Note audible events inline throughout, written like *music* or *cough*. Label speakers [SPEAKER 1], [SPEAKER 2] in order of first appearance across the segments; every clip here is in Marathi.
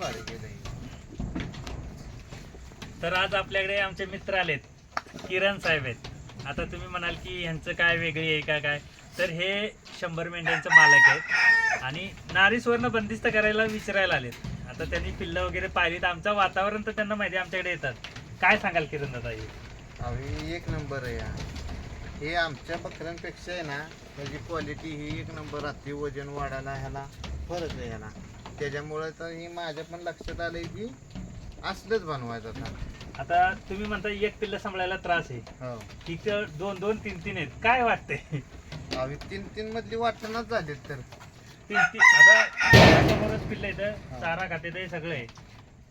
[SPEAKER 1] भारी केलंय.
[SPEAKER 2] तर आज आपल्याकडे आमचे मित्र आलेत. किरण साहेब आहेत. आता तुम्ही म्हणाल की ह्यांचं काय वेगळी आहे का काय? तर हे शंभर मेंढ्यांचं मालक आहेत. आणि नारीसवरनं बंदिस्त करायला विचारायला आलेत. आता त्यांनी पिल्लं वगैरे पाहिली तर आमचं वातावरण तर त्यांना माहिती आहे, आमच्याकडे येतात. काय सांगाल किरण दादा हे?
[SPEAKER 1] अहो एक नंबर आहे हा. हे आमच्या बकऱ्यांपेक्षा आहे ना त्याची क्वालिटी ही एक नंबर राहते वजन वाढायला ह्याला फरक आहे ह्याला त्याच्यामुळे तर ही माझ्या पण लक्षात आलंय की असलंच बनवायचं आता.
[SPEAKER 2] आता तुम्ही म्हणता एक पिल्लं सांभाळायला त्रास आहे.
[SPEAKER 1] हो.
[SPEAKER 2] तिथं दोन दोन तीन तीन आहेत. काय वाटतंय?
[SPEAKER 1] अहो तीन तीन मधली वाटणच झालीत तर.
[SPEAKER 2] तीन तीन. आता समोरच पिल्लं येतं चारा खाते ते सगळं. आहे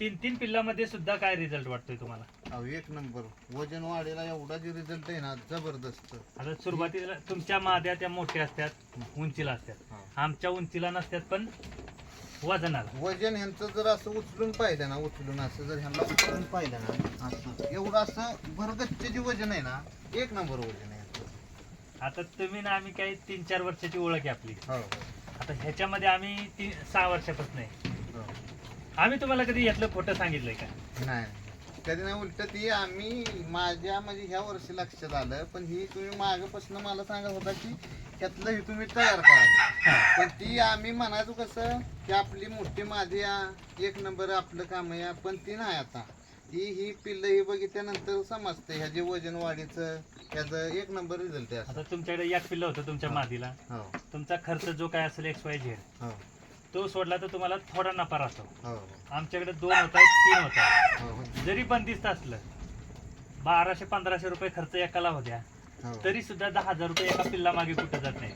[SPEAKER 2] तीन तीन पिल्लामध्ये सुद्धा काय रिझल्ट वाटतोय तुम्हाला?
[SPEAKER 1] अहो एक नंबर. वजन वाढीला एवढा जे रिझल्ट आहे ना जबरदस्त.
[SPEAKER 2] आता सुरुवातीला तुमच्या माद्या त्या मोठ्या असतात उंचीला असतात.
[SPEAKER 1] हा.
[SPEAKER 2] आमच्या उंचीला नसतात पण वजनाला.
[SPEAKER 1] वजन ह्यांचं जर असं उचलून पाहिलं ना उचलून असं जर ह्यांना उचलून पाहिलं ना असं. एवढं असं भरगच्चे जे वजन आहे ना एक नंबर वजन आहे ह्यांचं.
[SPEAKER 2] आता तुम्ही ना आम्ही काही तीन चार वर्षाची ओळख आहे आपली.
[SPEAKER 1] हो.
[SPEAKER 2] आता ह्याच्यामध्ये आम्ही ती सहा वर्षापासून आहे.
[SPEAKER 1] हो.
[SPEAKER 2] आम्ही तुम्हाला कधी यातलं खोटं सांगितलंय का?
[SPEAKER 1] नाही. कधी नाही उलट ती आम्ही माझ्या म्हणजे ह्या वर्षी लक्षात आलं पण ही तुम्ही मागपासून मला सांगत होता की त्यातलं ही तुम्ही तयार करा पण ती आम्ही म्हणायचो कसं की आपली मोठी माझी एक नंबर आपलं काम आहे पण ती नाही आता. ती ही पिल्लं ही बघितल्यानंतर समजते ह्याचे वजन वाढीचं ह्याचं एक नंबर रिझल्ट आहे.
[SPEAKER 2] आता तुमच्याकडे एक पिल्लं होतं तुमच्या मादीला.
[SPEAKER 1] हो.
[SPEAKER 2] तुमचा खर्च जो काय असेल एक्स वाय झेड
[SPEAKER 1] हो.
[SPEAKER 2] तो सोडला तर तुम्हाला थोडा नफा राहतो.
[SPEAKER 1] हो
[SPEAKER 2] आमच्याकडे दोन होत तीन होत.
[SPEAKER 1] हो हो.
[SPEAKER 2] जरी बंदिस्त असलं बाराशे पंधराशे रुपये खर्च एकाला होत्या
[SPEAKER 1] हो
[SPEAKER 2] तरी सुद्धा दहा हजार रुपये एका पिल्ला मागे कुठं जात नाही.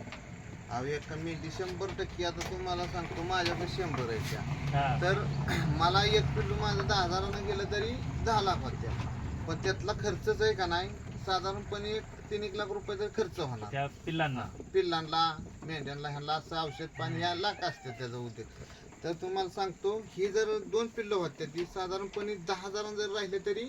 [SPEAKER 1] अहो एक मिनिट शंभर टक्के आता तुम्हाला सांगतो माझ्याकडे शंभर आहे त्या.
[SPEAKER 2] हा.
[SPEAKER 1] तर *clears throat* मला एक पिल्लू माझं दहा हजारानं गेलं तरी दहा लाख होत्या. पण त्यातला खर्चच आहे का नाही? साधारणपणे एक तीन एक लाख रुपये तर खर्च होणार.
[SPEAKER 2] त्या पिल्लांना.
[SPEAKER 1] पिल्लांना मेंढ्यांना ह्यांना असं औषध पाणी या लाख असते त्याचा उद्योग. तर तुम्हाला सांगतो ही जर दोन पिल्लं होत्या ती साधारणपणे दहा हजारानं जर राहिले तरी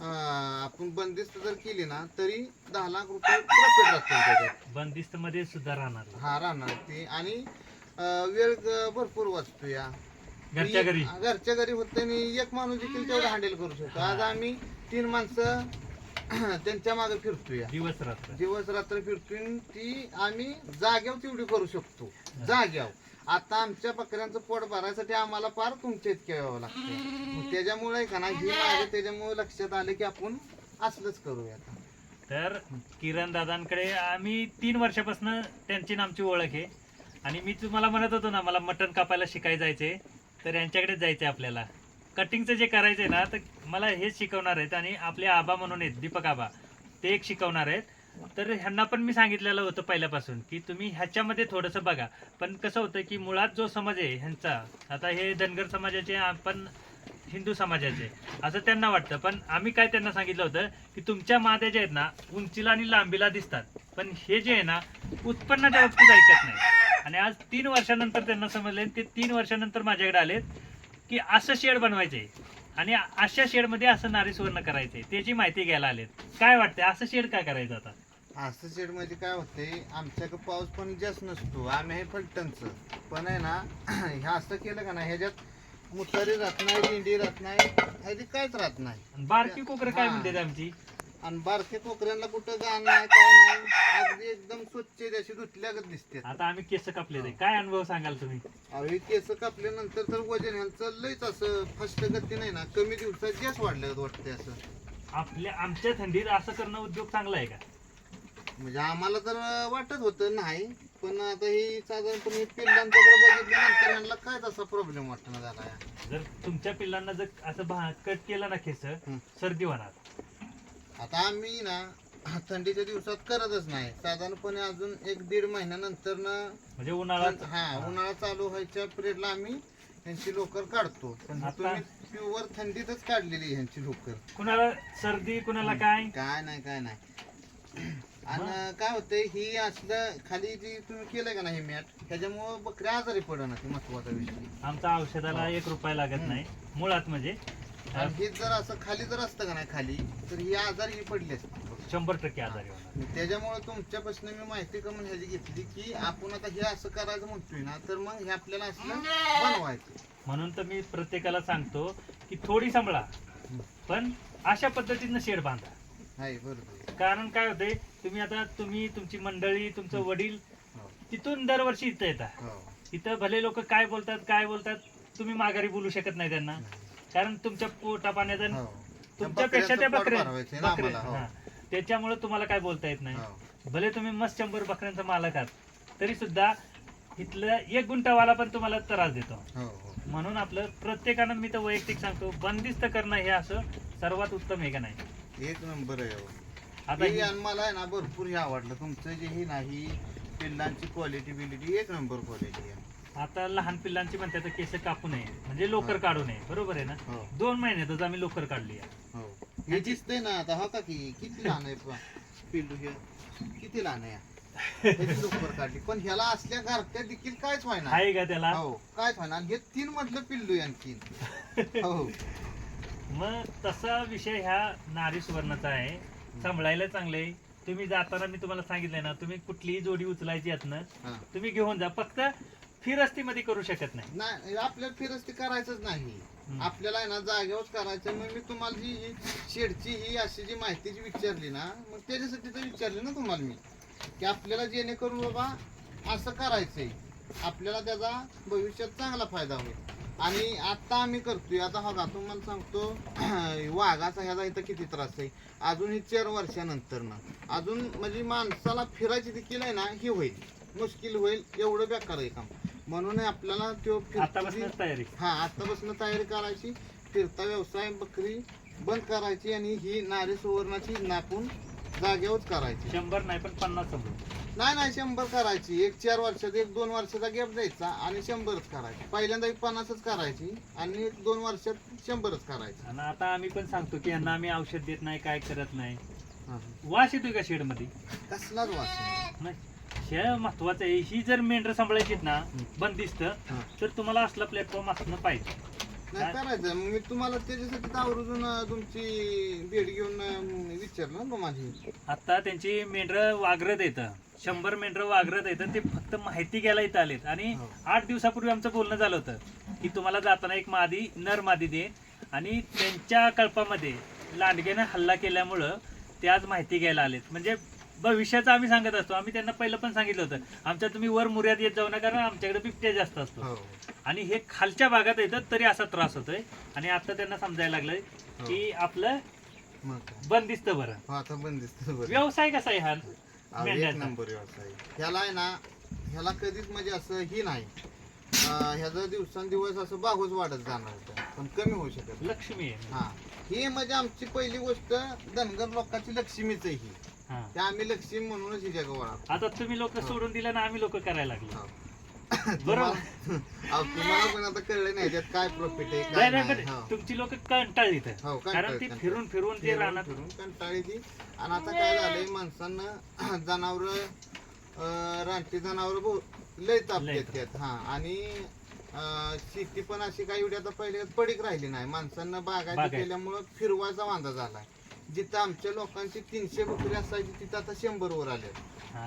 [SPEAKER 1] आपण बंदिस्त जर केली ना तरी दहा लाख रुपये प्रॉफिट राहतील त्याच्यात.
[SPEAKER 2] बंदिस्त मध्ये सुद्धा राहणार.
[SPEAKER 1] हा राहणार ते. आणि अं, वेळ ग- भरपूर वाचतो या.
[SPEAKER 2] घरच्या घरी.
[SPEAKER 1] घरच्या घरी होत आणि एक माणूस देखील तेवढं हँडल करू शकतो. आज आम्ही तीन माणसं *clears throat* त्यांच्या मागे फिरतोय
[SPEAKER 2] दिवस रात्र.
[SPEAKER 1] दिवस रात्र फिरतोय आणि ती आम्ही जाग्यावर तेवढी करू शकतो. जाग्यावर. आता आमच्या बकऱ्यांचं पोट भरायसाठी आम्हाला फार तुमच्या इतके यावं लागतं त्याच्यामुळे का ना ही माझ्या त्याच्यामुळे लक्षात आलं की आपण असलंच करूया आता.
[SPEAKER 2] तर किरण दादांकडे आम्ही तीन वर्षापासून त्यांची नामची आमची ओळख आहे. आणि मी तुम्हाला म्हणत होतो ना मला मटण कापायला शिकाय जायचे तर यांच्याकडेच जायचे आपल्याला. कटिंगचं जे करायचंय ना तर मला हेच शिकवणार आहेत आणि आपले आबा म्हणून आहेत दीपक आबा. ते एक शिकवणार आहेत. तर ह्यांना पण मी सांगितलेलं होतं पहिल्यापासून की तुम्ही ह्याच्यामध्ये थोडंसं बघा. पण कसं होतं की मुळात जो समाज आहे ह्यांचा आता हे धनगर समाजाचे आपण हिंदू समाजाचे असं त्यांना वाटतं. पण आम्ही काय त्यांना सांगितलं होतं की तुमच्या माद्या ज्या आहेत ना उंचीला आणि लांबीला दिसतात. पण हे जे आहे ना उत्पन्नाच्या बाबतीत ऐकत नाही. आणि आज तीन वर्षानंतर त्यांना समजले ते तीन वर्षानंतर माझ्याकडे आलेत की असं शेड बनवायचे. आणि अशा शेडमध्ये असं नारी सुवर्ण करायचंय त्याची माहिती घ्यायला आलेत. काय वाटतंय? असं शेड काय करायचं आता?
[SPEAKER 1] असं शेडमध्ये काय होते आमच्याकडे पाऊस पण जास्त नसतो आम्ही आहे फलटणचं. पण आहे ना *clears throat* हे असं केलं का ना ह्याच्यात मुतारी राहत नाही दिंडी राहत नाही ह्याची काहीच राहत नाही.
[SPEAKER 2] बारकी कोकर काय
[SPEAKER 1] हा.
[SPEAKER 2] म्हणते आमची?
[SPEAKER 1] आणि बारके कोकऱ्यांना कुठं गाण नाही काय नाही अगदी एकदम स्वच्छ जशी धुतल्यागत दिसते
[SPEAKER 2] आता आम्ही केस कापले काय अनुभव सांगाल तुम्ही?
[SPEAKER 1] हे केस कापल्यानंतर तर वजन ह्यांचं लयच असं फस्ट गती नाही ना कमी दिवसात जास्त वाढलं वाटते असं.
[SPEAKER 2] आपल्या आमच्या थंडीत असं करणं उद्योग चांगला आहे का?
[SPEAKER 1] म्हणजे आम्हाला तर वाटत होतं नाही पण आता ही साधारणपणे पिल्लांच्याकडे बघितल्यानंतर ह्यांना काय तसा प्रॉब्लेम वाटणं झाला आहे.
[SPEAKER 2] जर तुमच्या पिल्लांना जर असं भा- कट केलं ना केस
[SPEAKER 1] हं.
[SPEAKER 2] सर्दी होणार.
[SPEAKER 1] आता आम्ही ना थंडीच्या दिवसात करतच नाही. साधारणपणे अजून एक दीड महिन्यानंतर ना
[SPEAKER 2] म्हणजे उन्हाळ्यात
[SPEAKER 1] हा उन्हाळा चालू व्हायच्या पिरियडला आम्ही ह्यांची लोकर काढतो. पण
[SPEAKER 2] आता-
[SPEAKER 1] तुम्ही प्युअर थंडीतच काढलेली ह्यांची लोकर.
[SPEAKER 2] कुणाला सर्दी कुणाला काय?
[SPEAKER 1] काय नाही काय नाही. आणि काय होतंय ही असलं खाली जी तुम्ही केलंय का नाही हे मॅट ह्याच्यामुळं बकऱ्या आजारी पडणार महत्त्वाचा विषय.
[SPEAKER 2] आमचा औषधाला एक रुपया लागत
[SPEAKER 1] हं.
[SPEAKER 2] नाही मुळात म्हणजे.
[SPEAKER 1] आणि हे जर असं खाली जर असतं का नाही खाली तर ही आजारी ही पडली असते.
[SPEAKER 2] शंभर टक्के आजारी होणार.
[SPEAKER 1] त्याच्यामुळे तुमच्यापासून मी माहिती करून ह्याची घेतली की आपण आता हे असं करायचं म्हणतोय ना तर मग हे आपल्याला असलं बनवायचं.
[SPEAKER 2] म्हणून तर मी प्रत्येकाला सांगतो की थोडी सांभाळा पण अशा पद्धतीनं शेड बांधा.
[SPEAKER 1] आहे बरोबर
[SPEAKER 2] कारण काय होतंय तुम्ही आता तुम्ही तुमची मंडळी तुमचं वडील
[SPEAKER 1] हो
[SPEAKER 2] तिथून दरवर्षी इथं येतात
[SPEAKER 1] हो
[SPEAKER 2] इथं भले लोक काय बोलतात काय बोलतात तुम्ही माघारी बोलू शकत नाही त्यांना कारण तुमच्या पोटा पाण्याचा
[SPEAKER 1] हो.
[SPEAKER 2] तुमच्यापेक्षा त्या बकऱ्या
[SPEAKER 1] भरवायचं ना
[SPEAKER 2] बकऱ्या
[SPEAKER 1] आम्हाला, हो.
[SPEAKER 2] हा. त्याच्यामुळे तुम्हाला काय बोलता येत नाही
[SPEAKER 1] हो.
[SPEAKER 2] भले तुम्ही मस्त शंभर बकऱ्यांचा मालक आहात तरी सुद्धा इथलं एक गुंटावाला पण तुम्हाला त्रास देतो
[SPEAKER 1] हो, हो.
[SPEAKER 2] म्हणून आपलं प्रत्येकानं मी तर वैयक्तिक सांगतो बंदिस्त करणं हे असं सर्वात उत्तम आहे का नाही
[SPEAKER 1] एक नंबर आहे हो.
[SPEAKER 2] आता
[SPEAKER 1] हे
[SPEAKER 2] ही-
[SPEAKER 1] आणि मला आहे ना भरपूर हे आवडलं. तुमचं जे हे नाही पिल्लांची क्वालिटी बिलिटी एक नंबर क्वालिटी आहे.
[SPEAKER 2] आता लहान पिल्लांची म्हणतात तर केस कापू नये. म्हणजे लोकर काढू नये. बरोबर आहे ना?
[SPEAKER 1] हो.
[SPEAKER 2] दोन महिन्यातच आम्ही लोकर काढली आहे.
[SPEAKER 1] हो. हे दिसतंय ना आता हो का की? किती लहान आहे पहा. पिल्लू हे. किती लहान आहे. ह्याची लवकर काढली. पण ह्याला असल्या घरट्या देखील कायच व्हायना.
[SPEAKER 2] आहे का त्याला?
[SPEAKER 1] हो. कायच व्हायना. आणि हे तीन मधलं पिल्लू आहे आणखी हो.
[SPEAKER 2] मग तसा विषय ह्या नारी सुवर्णाचा आहे. सांभाळायला चांगले तुम्ही जाताना मी तुम्हाला सांगितलंय ना तुम्ही कुठलीही जोडी उचलायची यातनं
[SPEAKER 1] हा.
[SPEAKER 2] तुम्ही घेऊन जा. फक्त फिरस्तीमध्ये करू शकत नाही.
[SPEAKER 1] नाही आपल्याला फिरस्ती करायचंच नाही.
[SPEAKER 2] हम्म.
[SPEAKER 1] आपल्याला आहे ना जागेवरच करायचं मग मी तुम्हाला जी ही शेडची ही अशी जी माहिती जी विचारली ना मग त्याच्यासाठी तर विचारली ना तुम्हाला मी. की आपल्याला जेणेकरून बाबा असं करायचंय. आपल्याला त्याचा भविष्यात चांगला फायदा होईल. आणि आता आम्ही करतोय आता हा का तुम्हाला सांगतो *clears throat* वाघाचा ह्याचा इथं किती त्रास आहे. अजून ही चार वर्षानंतर ना. अजून म्हणजे माणसाला फिरायची देखील आहे ना ही होईल. मुश्किल होईल एवढं बेकार आहे काम. म्हणून आपल्याला तो
[SPEAKER 2] तयारी.
[SPEAKER 1] हा आतापासून तयारी करायची. फिरता व्यवसाय बकरी बंद करायची आणि ही नारी सुवर्णाची नापून जागेवरच करायची.
[SPEAKER 2] शंभर नाही पण पन्नास
[SPEAKER 1] नाही नाही शंभर करायची. एक चार वर्षात एक दोन वर्षाचा गॅप द्यायचा आणि शंभरच करायची. पहिल्यांदा एक पन्नासच करायची आणि एक दोन वर्षात शंभरच करायची.
[SPEAKER 2] आणि आता आम्ही पण सांगतो की यांना आम्ही औषध देत नाही काय करत नाही. वास येतोय का शेडमध्ये
[SPEAKER 1] कसलाच वास नाही.
[SPEAKER 2] नाही. हे महत्वाचं आहे. ही जर मेंढर सांभाळायची ना बंदिस्त. तर तुम्हाला असला प्लॅटफॉर्म असणं पाहिजे.
[SPEAKER 1] नाही करायचं मग मी तुम्हाला त्याच्यासाठी आवर्जून अं, तुमची भेट घेऊन अं, विचारलं ना माझी
[SPEAKER 2] आता त्यांची मेंढर वागरत येतं शंभर मेंढर वागरत येतं ते फक्त माहिती घ्यायला इथं आलेत. आणि
[SPEAKER 1] हो.
[SPEAKER 2] आठ दिवसापूर्वी आमचं बोलणं झालं होतं की तुम्हाला जाताना एक मादी नर मादी दे. आणि त्यांच्या कल्पामध्ये लांडग्यानं हल्ला केल्यामुळं ते आज माहिती घ्यायला आलेत. म्हणजे भविष्याचं आम्ही सांगत असतो. आम्ही त्यांना पहिलं पण सांगितलं होतं आमच्या तुम्ही वर मुर्यात येत जाऊ नका कारण आमच्याकडे बिबट्या जास्त असतो.
[SPEAKER 1] हो.
[SPEAKER 2] आणि हे खालच्या भागात येतात तरी असा त्रास होतोय. आणि आता त्यांना समजायला लागलंय की आपलं
[SPEAKER 1] हो बंदिस्त बरं.
[SPEAKER 2] व्यवसाय कसा आहे हा?
[SPEAKER 1] अहो, एक
[SPEAKER 2] मेंढ्याचा
[SPEAKER 1] नंबर व्यवसाय. ह्याला आहे ना ह्याला कधीच म्हणजे असं ही नाही. अं, ह्याचं दिवसांदिवस असं बागूच वाढत जाणार होतं पण कमी होऊ शकत नाही.
[SPEAKER 2] लक्ष्मी आहे.
[SPEAKER 1] हा. ही म्हणजे आमची पहिली गोष्ट धनगर लोकांची लक्ष्मीच आहे ही.
[SPEAKER 2] हा.
[SPEAKER 1] आम्ही लक्ष्मी म्हणूनच ही जग
[SPEAKER 2] आता तुम्ही लोक सोडून दिलं ना आम्ही लोक करायला लागलो.
[SPEAKER 1] हो. *coughs*
[SPEAKER 2] बरोबर
[SPEAKER 1] अहो, तुम्हाला पण आता कळलं नाही त्यात काय प्रॉफिट आहे
[SPEAKER 2] नाही
[SPEAKER 1] काय
[SPEAKER 2] नाही
[SPEAKER 1] नाही
[SPEAKER 2] पण
[SPEAKER 1] हो.
[SPEAKER 2] तुमची लोक कंटाळली तर
[SPEAKER 1] हो, कंटाळली,
[SPEAKER 2] कारण ती
[SPEAKER 1] कंटाळली.
[SPEAKER 2] फिरून फिरून ते
[SPEAKER 1] फिरून
[SPEAKER 2] राहणार
[SPEAKER 1] फिरून कंटाळी ती आणि आता काय झालंय माणसांना *coughs* जनावर रानटी जनावर लय
[SPEAKER 2] लय ताप.
[SPEAKER 1] देतात हा आणि अं, शेती पण अशी काही एवढी आता पहिले पडीक राहिली नाही माणसांना बागायती
[SPEAKER 2] बागायत.
[SPEAKER 1] केल्यामुळं फिरवायचा वांदा झालाय जिथं आमच्या लोकांची तीनशे बकरी असायची तिथं आता शंभर वर आले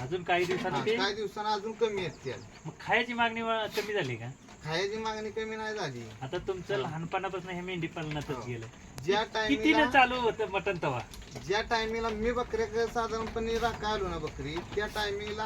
[SPEAKER 2] अजून काही दिवसांनी ते?
[SPEAKER 1] काही दिवसांना अजून कमी आहेत त्या.
[SPEAKER 2] मग खायची मागणी वा- कमी झाली का?
[SPEAKER 1] खायची मागणी कमी नाही झाली.
[SPEAKER 2] आता तुमचं. लहानपणापासून हे मेंढी पालनातच
[SPEAKER 1] हो.
[SPEAKER 2] गेलं.
[SPEAKER 1] ज्या
[SPEAKER 2] कितीनं
[SPEAKER 1] टायमिंगला
[SPEAKER 2] चालू होतं मटन तवा?
[SPEAKER 1] ज्या टायमिंगला मी बकऱ्या साधारणपणे राखा आलो ना बकरी त्या टायमिंगला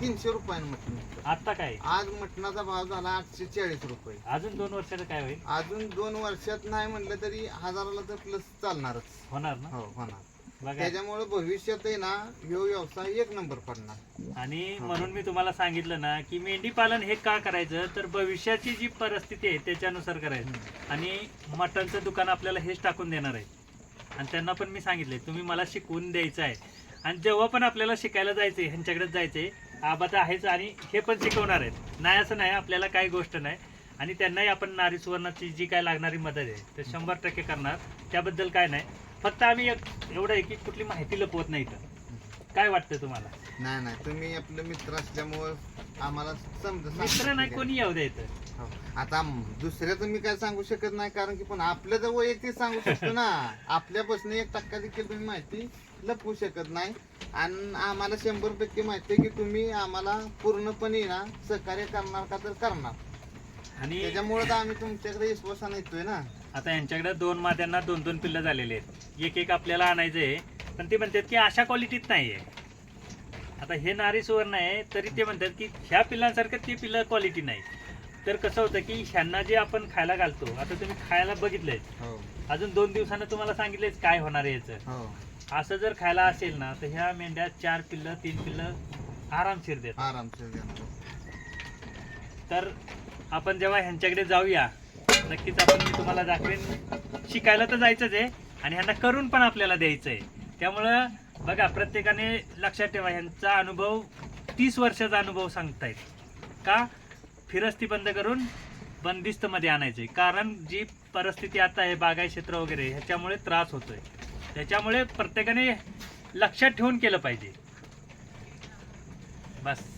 [SPEAKER 1] तीनशे रुपयानं मटण.
[SPEAKER 2] आता काय?
[SPEAKER 1] आज मटणाचा भाव झाला आठशे चाळीस रुपये.
[SPEAKER 2] अजून दोन वर्षाचं काय होईल?
[SPEAKER 1] अजून दोन वर्षात नाही म्हणलं तरी हजाराला तर प्लस चालणारच.
[SPEAKER 2] होणार ना?
[SPEAKER 1] हो होणार. त्याच्यामुळे भविष्यात आहे ना ह्यो व्यवसाय एक नंबर पडणार.
[SPEAKER 2] आणि म्हणून मी तुम्हाला सांगितलं ना की मेंढी पालन हे का करायचं? तर भविष्याची जी परिस्थिती आहे त्याच्यानुसार करायचं. आणि मटणचं दुकान आपल्याला हेच टाकून देणार आहे. आणि त्यांना पण मी सांगितले तुम्ही मला शिकवून द्यायचं आहे. आणि जेव्हा पण आपल्याला शिकायला जायचं आहे ह्यांच्याकडेच जायचं आहे आबा तर आहेच आणि हे पण शिकवणार आहेत. नाही असं नाही आपल्याला काही गोष्ट नाही. आणि त्यांनाही आपण नारी सुवर्णाची जी काय लागणारी मदत आहे ते शंभर टक्के करणार. त्याबद्दल काय नाही. फक्त आम्ही एक एवढं आहे की कुठली माहिती लपवत नाही इथं. काय वाटतं तुम्हाला?
[SPEAKER 1] नाही नाही. तुम्ही आपले मित्र असल्यामुळं आम्हाला समज
[SPEAKER 2] मित्र नाही कोणी येऊ द्या इथं.
[SPEAKER 1] हो. आता म- दुसऱ्याचं मी काय सांगू शकत नाही कारण की पण आपलं तर वैयक्तिक सांगू शकतो ना. *laughs* आपल्यापासून एक टक्का देखील तुम्ही माहिती लपवू शकत नाही. आणि आम्हाला शंभर टक्के माहिती आहे की तुम्ही आम्हाला पूर्णपणे ना सहकार्य करणार का तर करणार.
[SPEAKER 2] आणि
[SPEAKER 1] त्याच्यामुळे तर आम्ही तुमच्याकडे विश्वासाने येतोय ना.
[SPEAKER 2] आता यांच्याकडे दोन माद्यांना दोन दोन पिल्लं झालेले आहेत. एक एक आपल्याला आणायचं आहे. पण ते म्हणतात की अशा क्वालिटीत नाही आहे आता हे नारी सुवर्ण आहे तरी ते म्हणतात की ह्या पिल्लांसारखं ती पिल्लं क्वालिटी नाही. तर कसं होतं की ह्यांना जे आपण खायला घालतो आता तुम्ही खायला बघितलंय.
[SPEAKER 1] हो.
[SPEAKER 2] अजून दोन दिवसानं तुम्हाला सांगितलेच काय होणार आहे याचं.
[SPEAKER 1] हो.
[SPEAKER 2] असं जर खायला असेल ना तर ह्या मेंढ्या चार पिल्लं तीन पिल्लं आरामशीर देतात.
[SPEAKER 1] आरामशीर देणार.
[SPEAKER 2] तर आपण जेव्हा ह्यांच्याकडे जाऊया नक्कीच आपण मी तुम्हाला दाखवेन. शिकायला तर जायचंच आहे आणि ह्यांना करून पण आपल्याला द्यायचं आहे. त्यामुळं बघा प्रत्येकाने लक्षात ठेवा ह्यांचा अनुभव तीस वर्षाचा अनुभव सांगतायत. का? फिरस्ती बंद करून बंदिस्तमध्ये आणायचे. कारण जी परिस्थिती आता आहे बागाय क्षेत्र वगैरे ह्याच्यामुळे त्रास होतोय. त्याच्यामुळे प्रत्येकाने लक्षात ठेवून केलं पाहिजे. बस.